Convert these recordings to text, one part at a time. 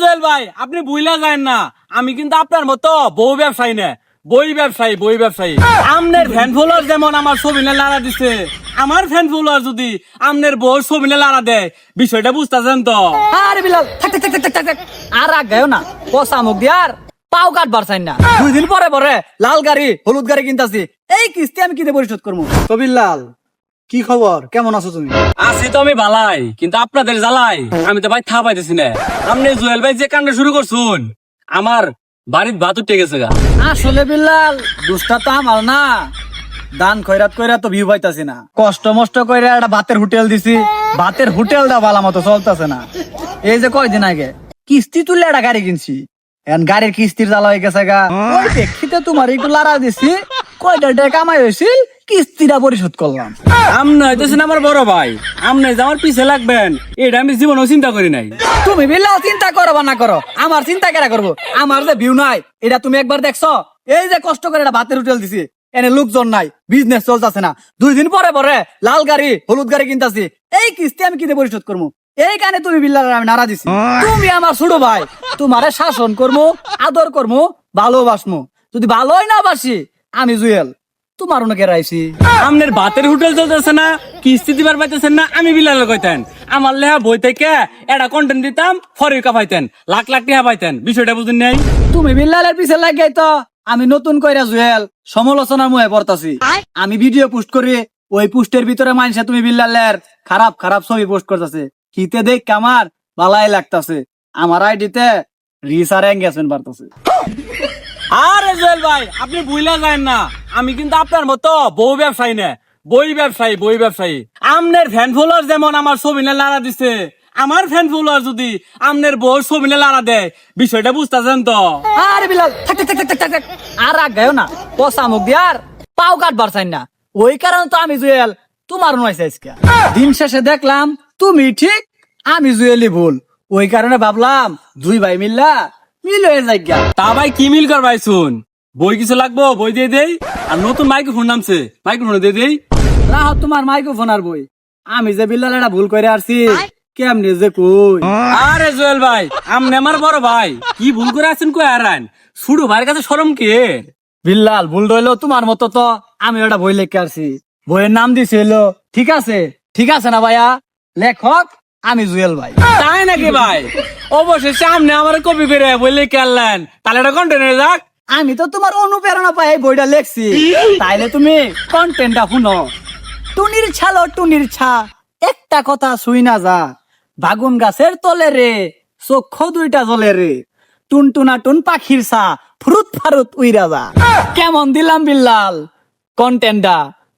জুয়েল ভাই আপনি বুইলা যায় না। আমি কিন্তু আপনার মতো বউ ব্যবসায়ী না। বই ব্যবসায়ী বই ব্যবসায়ী। আমনের ফ্যান ফলোয়ার যেমন আমার ছবিনে লাড়া দিছে আমার ফ্যান ফলোয়ার যদি আমনের বউ ছবিনে লাড়া দেয় বিষয়টা বুঝতেছেন তো? আরে বিলাল থাক থাক থাক থাক, থাক আর রাগ গায়ও না পচা মুখ দিয়ার পাও কাটবার চাই না। দুই দিন পরে পরে লাল গাড়ি হলুদ গাড়ি কিনতাছি এই কিস্তি আমি কিনে পরিশোধ করব কবিরলাল কি খবর? কেমন আছো তুমি? আছি তো আমি ভালাই কিন্তু আপনাদের জ্বালাই। আমি তো ভাই থা পাইতেছি না। আপনি জুয়েল ভাই যে কাণ্ড শুরু করছুন আমার বাড়ির ভাত উঠে গেছে গা। আসলে বিল্লাল দুষ্টা তো আমার না। দান খয়রাত কইরা তো ভিউ পাইতাছি না। কষ্ট মষ্ট কইরা একটা ভাতের হোটেল দিছি। ভাতের হোটেলটা ভালো মতো চলতেছে না। এই যে কয়দিন আগে কিস্তি তুললে একটা গাড়ি কিনছি। এখন গাড়ির কিস্তির জ্বালা হয়ে গেছে গা। ওই প্রেক্ষিতে তোমার একটু লাড়া দিছি। কয়টা টাকা হয়েছিল কিস্তিটা পরিশোধ করলাম। আমনে হইতেছেন আমার বড় ভাই। আমনে যে আমার পিছে লাগবেন। এটা আমি জীবনেও চিন্তা করি নাই। তুমি বিল্লাল চিন্তা করো বা না করো আমার চিন্তা কেরা করব? আমার যে ভিউ নাই এটা তুমি একবার দেখছ? এই যে কষ্ট করে একটা ভাতের হোটেল দিছি এনে লোকজন নাই বিজনেস চলতেছে না। দুই দিন পরে পরে লাল গাড়ি হলুদ গাড়ি কিনতাছি। এই কিস্তি আমি কিনে পরিশোধ করব? এই কানে তুমি বিল্লাল আমি নাড়া দিছি। তুমি আমার ছোট ভাই তোমারে শাসন করব আদর করব ভালোবাসমু যদি ভালোই না বাসি আমি জুয়েল তোমার অনেকে রাইছি। আমনের ভাতের হোটেল চলতেছে না কিস্তি দিবার পাইতেছেন না আমি বিলাল কইতেন। আমার লেহা বই থেকে একটা কন্টেন্ট দিতাম ফরিকা পাইতেন লাখ লাখ টাকা পাইতেন। বিষয়টা বুঝুন নাই? তুমি বিল্লালের পিছে লাগাই তো আমি নতুন কইরা জুয়েল সমালোচনার মুহে পড়তাছি। আমি ভিডিও পোস্ট করি ওই পোস্টের ভিতরে মানছে তুমি বিল্লালের খারাপ খারাপ ছবি পোস্ট করতেছে। হিতে দেখ আমার ভালাই লাগতাছে। আমার আইডিতে রিস আর এঙ্গেজমেন্ট বাড়তাছে। আরে জুয়েল ভাই আপনি বুইলা যায় না। আমি কিন্তু আপনার মতো বউ ব্যবসায়ী না। বই ব্যবসায়ী বই ব্যবসায়ী। আমনের ফ্যান ফলোয়ার যেমন আমার ছবিনে লাড়া দিছে আমার ফ্যান ফলোয়ার যদি আমনের বউ ছবিনে লাড়া দেয় বিষয়টা বুঝতেছেন তো? আরে বিলাল থাক থাক থাক থাক, থাক আর রাগ গায়ও না পচা মুখ দিয়ার পাও কাটবার চাই না। ওই কারণে তো আমি জুয়েল তোমার নয় চাইছি দিন শেষে দেখলাম তুমি ঠিক আমি জুয়েলই ভুল। ওই কারণে ভাবলাম দুই ভাই মিল্লা মিল হয়ে যাই গিয়া। তা ভাই কি মিল কর ভাই শুন। বই কিছু লাগবো? বই দিয়ে দেই। আর নতুন মাইক্রোফোন নামছে। মাইক্রোফোন দিয়ে দেই। রাহ তোমার মাইক্রোফোন আর বই। আমি যে বিল্লাল একটা ভুল করে আসছি কেমনি যে কই? আরে জুয়েল ভাই আমনে আমার বড় ভাই। কি ভুল করে আছেন কই আরান ছুড়ু ভাইয়ের কাছে সরম কে? বিল্লাল ভুল রইল তোমার মতো তো। আমি একটা বই লিখে আসছি। বইয়ের নাম দিছিল ঠিক আছে? ঠিক আছে না ভাইয়া? লেখক আমি জুয়েল ভাই। তাই নাকি ভাই? অবশ্যই সামনে আমার কপি করে বললে কেললেন তাহলে এটা কন্টেন্ট যাক। আমি তো তোমার অনুপ্রেরণা পাই এই বইটা লেখছি। তাইলে তুমি কন্টেন্টটা শুনো। টুনির ছালো টুনির ছা একটা কথা শুই না যা। বাগুন গাছের তলে রে চক্ষু দুইটা জলে রে। টুন টুনা টুন পাখির ছা ফ্রুত ফারুত উইরা যা। কেমন দিলাম বিল্লাল? কন্টেন্টটা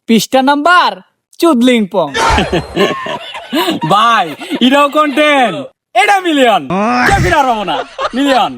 পৃষ্ঠা নাম্বার চুদলিং পং ভাই এটাও কন্টেন্ট এটা মিলিয়ন কে ফিরার হব মিলিয়ন